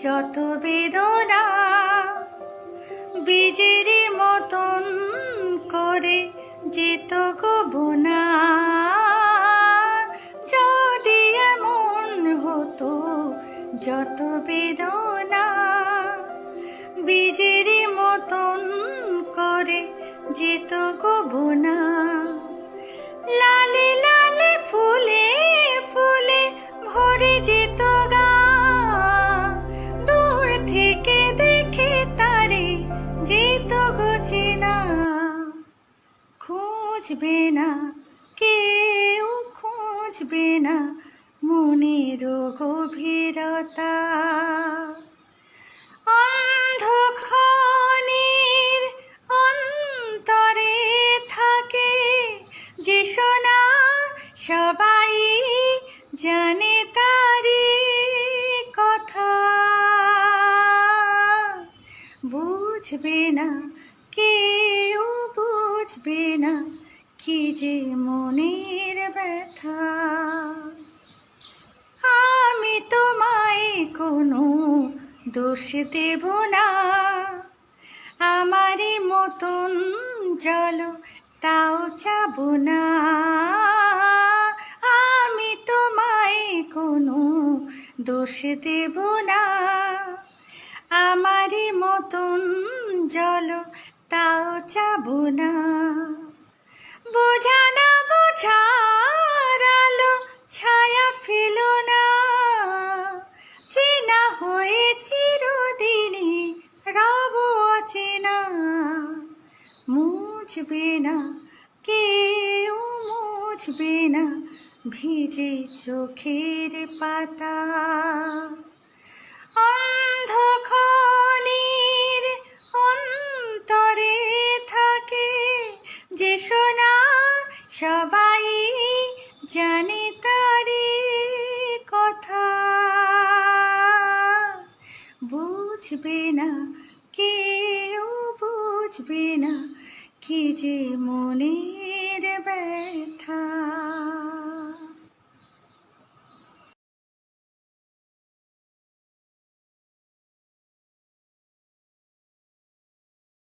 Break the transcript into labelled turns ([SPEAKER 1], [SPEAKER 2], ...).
[SPEAKER 1] যত বেদনা বীজের মতন করে যেত গোবনা যদি এমন হতো যত বেদনা বীজের মতন করে যেত গোবনা লালে খুঁজবে না, কেউ খুঁজবে না মনের গভীরতা। অন্ধক্ষণের অন্তরে থাকে যে সোনা, সবাই জানে তারি কথা। বুঝবে না, কেউ বুঝবে না কি যে মনের ব্যথা। আমি তোমায় কোনো দোষ দেব না। আমারই মতন জল, তাও চাব না। আমি তোমায় কোনো দোষ দেব না। আমারই মতন জল, তাও চাব না। আলো ছায়া ফেলো না। চেনা হয়ে চিরদিনই রব অচেনা মুছবে না, কেউ মুছবে না, ভিজে চোখের পাতা। অন্ধক্ষণের অন্তরে থাকে যে সোনা সবাই বুঝবে না কেউ বুঝবে না কি যে মনের ব্যথা।